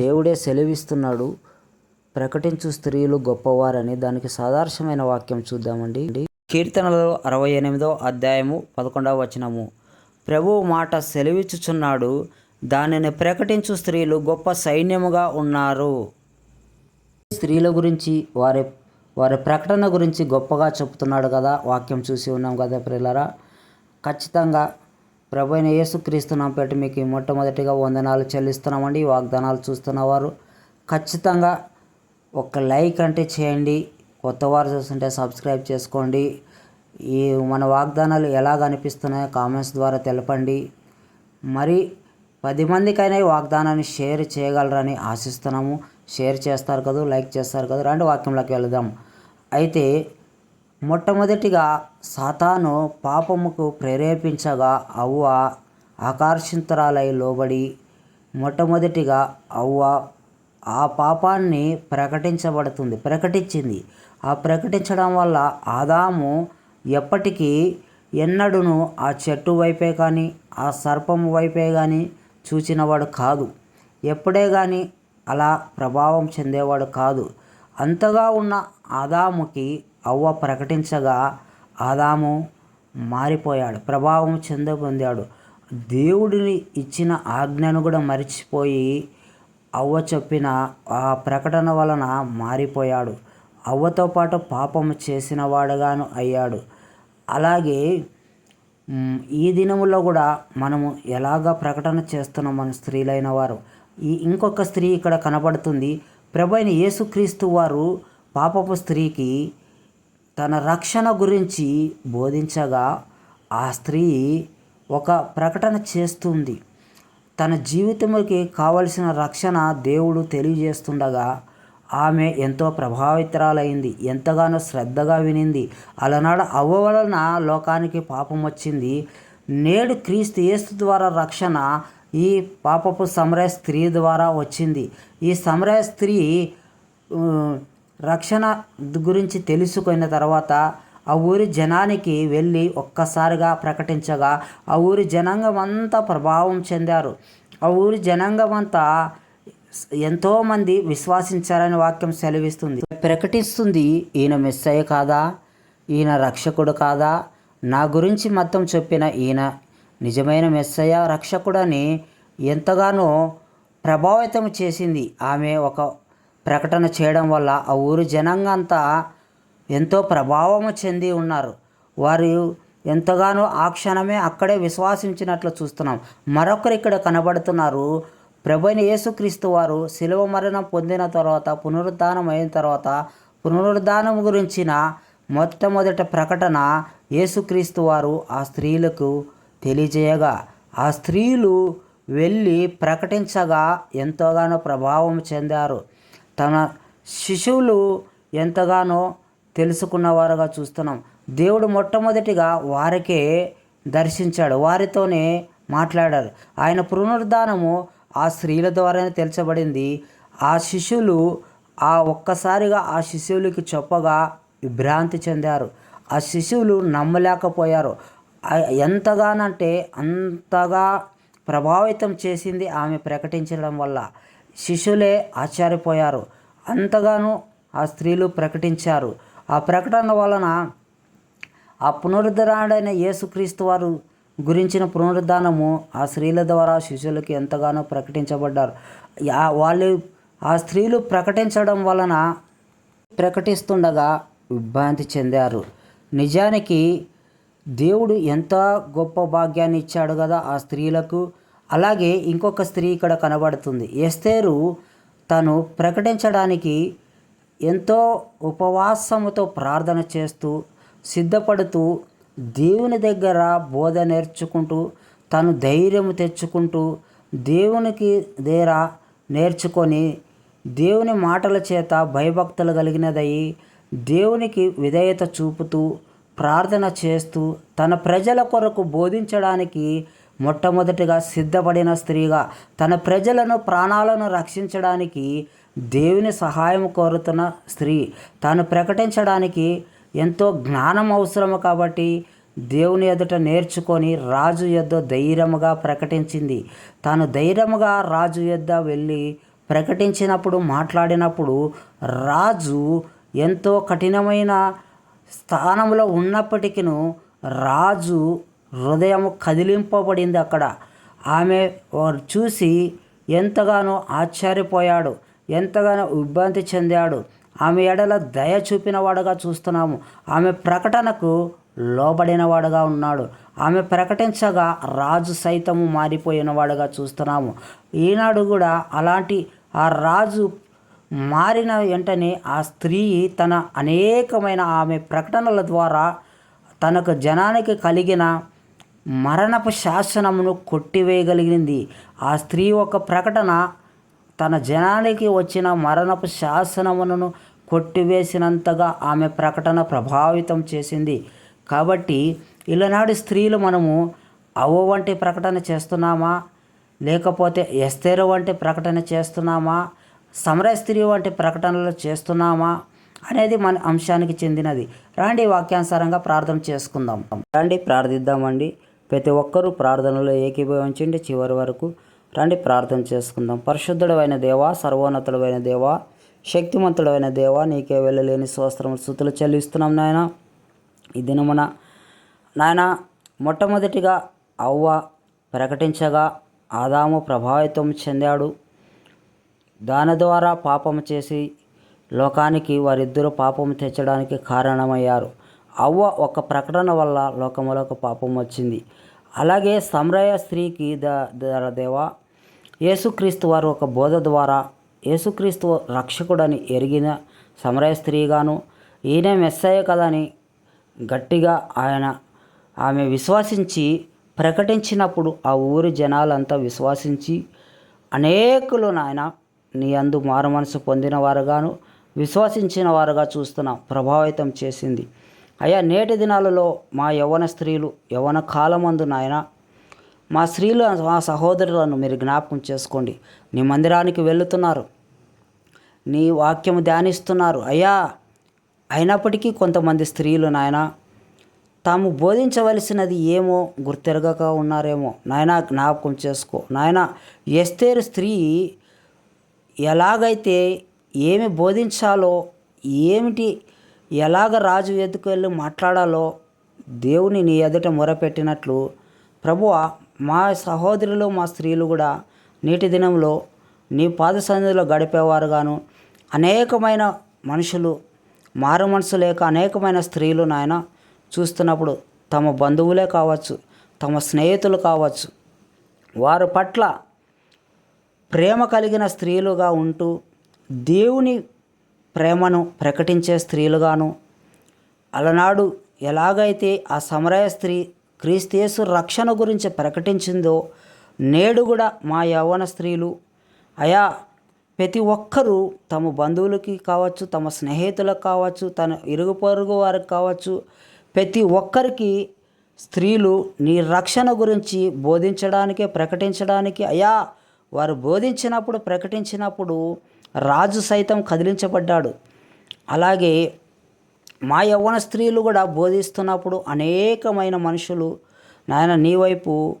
దేవుడే సెలవిస్తున్నాడు ప్రకటించు స్త్రీలు గొప్పవారని. దానికి సాదర్శమైన వాక్యం చూద్దామండి. కీర్తనలలో అరవై ఎనిమిదో అధ్యాయము పదకొండవ వచనము. ప్రభువు మాట సెలవిచ్చుచున్నాడు దానిని ప్రకటించు స్త్రీలు గొప్ప సైన్యముగా ఉన్నారు. స్త్రీల గురించి వారి వారి ప్రకటన గురించి గొప్పగా చెప్తున్నాడు కదా వాక్యం చూసి ఉన్నాం కదా ప్రిల్లరా ఖచ్చితంగా ప్రభు అయిన యేసుక్రీస్తు నామ మీకు మొట్టమొదటిగా వందనాలు చెల్లిస్తున్నామండి. ఈ వాగ్దానాలు చూస్తున్నవారు ఖచ్చితంగా ఒక లైక్ అంటే చేయండి. కొత్త వారు చూస్తుంటే సబ్స్క్రైబ్ చేసుకోండి. ఈ మన వాగ్దానాలు ఎలాగ అనిపిస్తున్నాయో కామెంట్స్ ద్వారా తెలపండి. మరి పది మందికైనా ఈ వాగ్దానాన్ని షేర్ చేయగలరని ఆశిస్తున్నాము. షేర్ చేస్తారు కదా లైక్ చేస్తారు కదా రెండు వాక్యంలోకి వెళదాం. అయితే మొట్టమొదటిగా సాతాను పాపముకు ప్రేరేపించగా అవ్వ ఆకర్షితురాలై లోబడి మొట్టమొదటిగా అవ్వ ఆ పాపాన్ని ప్రకటించబడుతుంది ప్రకటించింది. ఆ ప్రకటించడం వల్ల ఆదాము ఎప్పటికీ ఎన్నడూను ఆ చెట్టు వైపే కానీ ఆ సర్పము వైపే కానీ చూచినవాడు కాదు. ఎప్పుడే కానీ అలా ప్రభావం చెందేవాడు కాదు. అంతగా ఉన్న ఆదాముకి అవ్వ ప్రకటించగా ఆదాము మారిపోయాడు ప్రభావం చెంద పొందాడు దేవుడిని ఇచ్చిన ఆజ్ఞను కూడా మరిచిపోయి అవ్వ చెప్పిన ఆ ప్రకటన వలన మారిపోయాడు. అవ్వతో పాటు పాపము చేసిన వాడుగాను అయ్యాడు. అలాగే ఈ దినములో కూడా మనము ఎలాగ ప్రకటన చేస్తున్నాం మన స్త్రీలైన వారు? ఈ ఇంకొక స్త్రీ ఇక్కడ కనబడుతుంది. ప్రభైన యేసుక్రీస్తు వారు పాపపు స్త్రీకి తన రక్షణ గురించి బోధించగా ఆ స్త్రీ ఒక ప్రకటన చేస్తుంది. తన జీవితంకి కావలసిన రక్షణ దేవుడు తెలియజేస్తుండగా ఆమె ఎంతో ప్రభావితురాలైంది. ఎంతగానో శ్రద్ధగా వినింది. అలనాడు అవ్వ వలన లోకానికి పాపం వచ్చింది. నేడు క్రీస్తు యేసు ద్వారా రక్షణ ఈ పాపపు సమరయ స్త్రీ ద్వారా వచ్చింది. ఈ సమరయ స్త్రీ రక్షణ గురించి తెలుసుకున్న తర్వాత ఆ ఊరి జనానికి వెళ్ళి ఒక్కసారిగా ప్రకటించగా ఆ ఊరి జనాంగం అంతా ప్రభావం చెందారు. ఆ ఊరి జనాంగం అంతా ఎంతోమంది విశ్వాసించారని వాక్యం సెలవిస్తుంది. ప్రకటిస్తుంది ఈయన మెస్సయ్య కాదా? ఈయన రక్షకుడు కాదా? నా గురించి మొత్తం చెప్పిన ఈయన నిజమైన మెస్సయ్య రక్షకుడని ఎంతగానో ప్రభావితం చేసింది. ఆమె ఒక ప్రకటన చేయడం వల్ల ఆ ఊరు జనాంగం అంతా ఎంతో ప్రభావము చెంది ఉన్నారు. వారు ఎంతగానో ఆ క్షణమే అక్కడే విశ్వాసించినట్లు చూస్తున్నాం. మరొకరు ఇక్కడ కనబడుతున్నారు. ప్రభుని యేసుక్రీస్తు వారు శిలువ మరణం పొందిన తర్వాత పునరుద్ధానం అయిన తర్వాత పునరుద్ధానం గురించిన మొట్టమొదటి ప్రకటన యేసుక్రీస్తు వారు ఆ స్త్రీలకు తెలియజేయగా ఆ స్త్రీలు వెళ్ళి ప్రకటించగా ఎంతోగానో ప్రభావం చెందారు. తన శిశువులు ఎంతగానో తెలుసుకున్నవారుగా చూస్తున్నాం. దేవుడు మొట్టమొదటిగా వారికే దర్శించాడు. వారితోనే మాట్లాడారు. ఆయన పునరుద్ధానము ఆ స్త్రీల ద్వారానే తెలచబడింది. ఆ శిశువులు ఆ ఒక్కసారిగా ఆ శిశువులకి చెప్పగా విభ్రాంతి చెందారు. ఆ శిశువులు నమ్మలేకపోయారు. ఎంతగానంటే అంతగా ప్రభావితం చేసింది ఆమె ప్రకటించడం వల్ల. శిష్యులే ఆశ్చర్యపోయారు. అంతగానో ఆ స్త్రీలు ప్రకటించారు. ఆ ప్రకటన వలన ఆ పునరుద్ధరణైన యేసుక్రీస్తు వారు గురించిన పునరుద్ధానము ఆ స్త్రీల ద్వారా శిష్యులకి ఎంతగానో ప్రకటించబడ్డారు. వాళ్ళు ఆ స్త్రీలు ప్రకటించడం వలన ప్రకటిస్తుండగా విభ్రాంతి చెందారు. నిజానికి దేవుడు ఎంత గొప్ప భాగ్యాన్ని ఇచ్చాడు కదా ఆ స్త్రీలకు. అలాగే ఇంకొక స్త్రీ ఇక్కడ కనబడుతుంది. ఎస్తేరు తను ప్రకటించడానికి ఎంతో ఉపవాసముతో ప్రార్థన చేస్తూ సిద్ధపడుతూ దేవుని దగ్గర బోధ నేర్చుకుంటూ తను ధైర్యం తెచ్చుకుంటూ దేవునికి దగ్గర నేర్చుకొని దేవుని మాటల చేత భయభక్తులు కలిగినదయ్యి దేవునికి విధేయత చూపుతూ ప్రార్థన చేస్తూ తన ప్రజల కొరకు బోధించడానికి మొట్టమొదటిగా సిద్ధపడిన స్త్రీగా తన ప్రజలను ప్రాణాలను రక్షించడానికి దేవుని సహాయం కోరుతున్న స్త్రీ. తాను ప్రకటించడానికి ఎంతో జ్ఞానం అవసరము కాబట్టి దేవుని ఎదుట నేర్చుకొని రాజు యొద్ద ధైర్యముగా ప్రకటించింది. తాను ధైర్యముగా రాజు యొద్ద వెళ్ళి ప్రకటించినప్పుడు మాట్లాడినప్పుడు రాజు ఎంతో కఠినమైన స్థానంలో ఉన్నప్పటికీ రాజు హృదయం కదిలింపబడింది అక్కడ. ఆమె వారు చూసి ఎంతగానో ఆశ్చర్యపోయాడు ఎంతగానో ఇబ్బంది చెందాడు. ఆమె ఎడల దయ చూపినవాడుగా చూస్తున్నాము. ఆమె ప్రకటనకు లోబడినవాడుగా ఉన్నాడు. ఆమె ప్రకటించగా రాజు సైతము మారిపోయినవాడుగా చూస్తున్నాము. ఈనాడు కూడా అలాంటి ఆ రాజు మారిన వెంటనే ఆ స్త్రీ తన అనేకమైన ఆమె ప్రకటనల ద్వారా తనకు జనానికి కలిగిన మరణపు శాసనమును కొట్టివేయగలిగింది. ఆ స్త్రీ ఒక ప్రకటన తన జనానికి వచ్చిన మరణపు శాసనమును కొట్టివేసినంతగా ఆమె ప్రకటన ప్రభావితం చేసింది. కాబట్టి ఇలనాడు స్త్రీలు మనము అవో వంటి ప్రకటన చేస్తున్నామా? లేకపోతే ఎస్తేరు వంటి ప్రకటన చేస్తున్నామా? సమర స్త్రీ వంటి ప్రకటనలు చేస్తున్నామా? అనేది మన అంశానికి చెందినది. రండి వాక్యానుసారంగా ప్రార్థన చేసుకుందాం. రండి ప్రార్థిద్దామండి. ప్రతి ఒక్కరూ ప్రార్థనలో ఏకీభవించండి. చివరి వరకు రండి ప్రార్థన చేసుకుందాం. పరిశుద్ధుడమైన దేవా సర్వోన్నతుడమైన దేవా శక్తిమంతుడమైన దేవా నీకే వెళ్ళలేని స్వస్త్రములు స్థుతులు చెల్లిస్తున్నాం నాయన. ఈ దినమున నాయన మొట్టమొదటిగా అవ్వ ప్రకటించగా ఆదాము ప్రభావితం చెందాడు. దాని ద్వారా పాపము చేసి లోకానికి వారిద్దరూ పాపము తెచ్చడానికి కారణమయ్యారు. అవ్వ ఒక ప్రకటన వల్ల లోకములకు పాపం వచ్చింది. అలాగే సమరయ స్త్రీకి ద దేవా యేసుక్రీస్తు వారు ఒక బోధ ద్వారా యేసుక్రీస్తు రక్షకుడని ఎరిగిన సమరయ స్త్రీగాను ఈయన మెస్సయ్య కదని గట్టిగా ఆయన ఆమె విశ్వసించి ప్రకటించినప్పుడు ఆ ఊరి జనాలంతా విశ్వసించి అనేకులు నాయన నీ అందు మారు మనసు పొందిన వారుగాను విశ్వసించిన వారుగా చూస్తున్నాం ప్రభావితం చేసింది. అయ్యా నేటి దినాలలో మా యవ్వన స్త్రీలు యవ్వన కాలమందు నాయన మా స్త్రీలు మా సహోదరులను మీరు జ్ఞాపకం చేసుకోండి. నీ మందిరానికి వెళుతున్నారు. నీ వాక్యము ధ్యానిస్తున్నారు. అయ్యా అయినప్పటికీ కొంతమంది స్త్రీలు నాయన తాము బోధించవలసినది ఏమో గుర్తెరగక ఉన్నారేమో. నాయన జ్ఞాపకం చేసుకో. నాయన ఎస్తేరు స్త్రీ ఎలాగైతే ఏమి బోధించాలో ఏమిటి ఎలాగ రాజు ఎదుకు వెళ్ళి మాట్లాడాలో దేవుని నీ ఎదుట మొరపెట్టినట్లు ప్రభువ మా సహోదరులు మా స్త్రీలు కూడా నేటి దినంలో నీ పాద సన్నిధిలో గడిపేవారుగాను. అనేకమైన మనుషులు మారు మనసు లేక అనేకమైన స్త్రీలు నాయన చూస్తున్నప్పుడు తమ బంధువులే కావచ్చు తమ స్నేహితులు కావచ్చు వారి పట్ల ప్రేమ కలిగిన స్త్రీలుగా ఉంటూ దేవుని ప్రేమను ప్రకటించే స్త్రీలుగాను. అలనాడు ఎలాగైతే ఆ సమరయ స్త్రీ క్రీస్తు రక్షణ గురించి ప్రకటించిందో నేడు కూడా మా యవ్వన స్త్రీలు అయా ప్రతి ఒక్కరూ తమ బంధువులకి కావచ్చు తమ స్నేహితులకు కావచ్చు తన ఇరుగు పొరుగు వారికి కావచ్చు ప్రతి ఒక్కరికి స్త్రీలు నీ రక్షణ గురించి బోధించడానికి ప్రకటించడానికి అయా వారు బోధించినప్పుడు ప్రకటించినప్పుడు రాజు సైతం కదిలించబడ్డాడు. అలాగే మా యవ్వన స్త్రీలు కూడా బోధిస్తున్నప్పుడు అనేకమైన మనుషులు నాయన నీ వైపు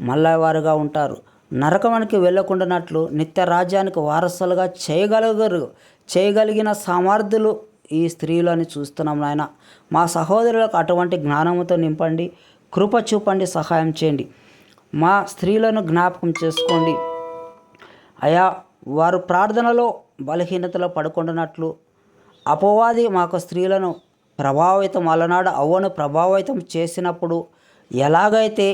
మల్లవారుగా ఉంటారు. నరకమానికి వెళ్ళకుండానట్లు నిత్య రాజ్యానికి వారసులుగా చేయగలగరు చేయగలిగిన సామర్థ్యులు ఈ స్త్రీలు అని చూస్తున్నాం నాయన. మా సహోదరులకు అటువంటి జ్ఞానముతో నింపండి కృప చూపండి సహాయం చేయండి. మా స్త్రీలను జ్ఞాపకం చేసుకోండి. అయా వారు ప్రార్థనలో బలహీనతలో పడుకుంటున్నట్లు అపవాది మాకు స్త్రీలను ప్రభావితం అలనాడు అవ్వను ప్రభావితం చేసినప్పుడు ఎలాగైతే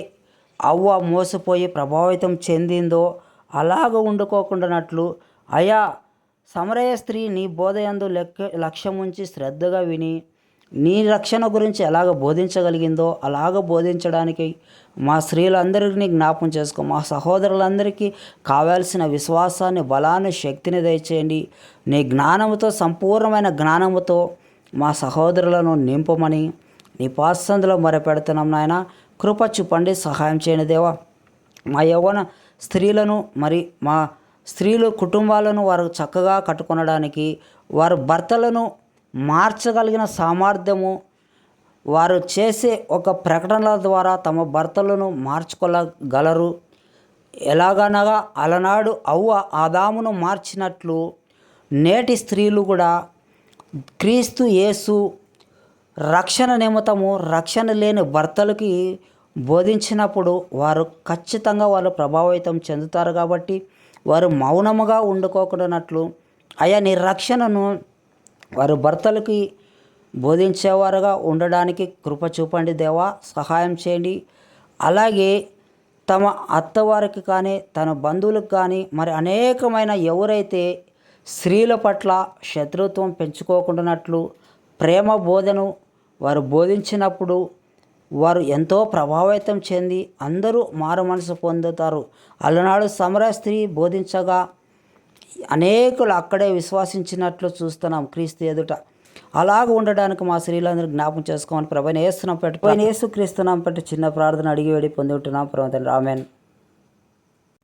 అవ్వ మోసపోయి ప్రభావితం చెందిందో అలాగ ఉండుకోకుండానట్లు అయా సమరయ స్త్రీ నీ బోధయందు లెక్క లక్ష్యం ఉంచి శ్రద్ధగా విని నీ రక్షణ గురించి ఎలాగ బోధించగలిగిందో అలాగ బోధించడానికి మా స్త్రీలందరినీ జ్ఞాపం చేసుకో. మా సహోదరులందరికీ కావాల్సిన విశ్వాసాన్ని బలాన్ని శక్తిని దయచేయండి. నీ జ్ఞానముతో సంపూర్ణమైన జ్ఞానముతో మా సహోదరులను నింపమని నీ పాసందులో మొరపెడుతున్నాం నాయన. కృప చూపండి సహాయం చేయని దేవా. మా యవ్వన స్త్రీలను మరి మా స్త్రీలు కుటుంబాలను వారు చక్కగా కట్టుకొనడానికి వారు భర్తలను మార్చగలిగిన సామర్థ్యము వారు చేసే ఒక ప్రకటనల ద్వారా తమ భర్తలను మార్చుకోగలరు. ఎలాగనగా అలనాడు అవ్వ ఆదామును మార్చినట్లు నేటి స్త్రీలు కూడా క్రీస్తు యేసు రక్షణ నిమిత్తము రక్షణ లేని భర్తలకి బోధించినప్పుడు వారు ఖచ్చితంగా వాళ్ళు ప్రభావితం చెందుతారు కాబట్టి వారు మౌనముగా ఉండుకోకున్నట్లు అయా నీ రక్షణను వారు భర్తలకి బోధించేవారుగా ఉండడానికి కృప చూపండి దేవా సహాయం చేయండి. అలాగే తమ అత్తవారికి కానీ తన బంధువులకు కానీ మరి అనేకమైన ఎవరైతే స్త్రీల పట్ల శత్రుత్వం పెంచుకోకుండానట్లు ప్రేమ బోధను వారు బోధించినప్పుడు వారు ఎంతో ప్రభావితం చెంది అందరూ మారు మనసు పొందుతారు. అలనాడు సమర స్త్రీ బోధించగా అనేకులు అక్కడే విశ్వాసించినట్లు చూస్తున్నాం క్రీస్తు ఎదుట. అలాగ ఉండడానికి మా స్త్రీలందరూ జ్ఞాపకం చేసుకోమని ప్రభాని వేస్తున్నాం పెట్టి పైన వేసు క్రీస్తున్నాం పెట్టి చిన్న ప్రార్థన అడిగి వేడి పొంది ఉంటున్నాం ప్రభు రామేన్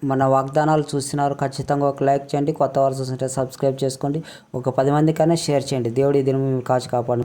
మన వాగ్దానాలు చూసినారు ఖచ్చితంగా ఒక లైక్ చేయండి కొత్త వారు చూస్తుంటే సబ్స్క్రైబ్ చేసుకోండి ఒక పది మందికైనా షేర్ చేయండి. దేవుడి దీని కాచి కాపాడు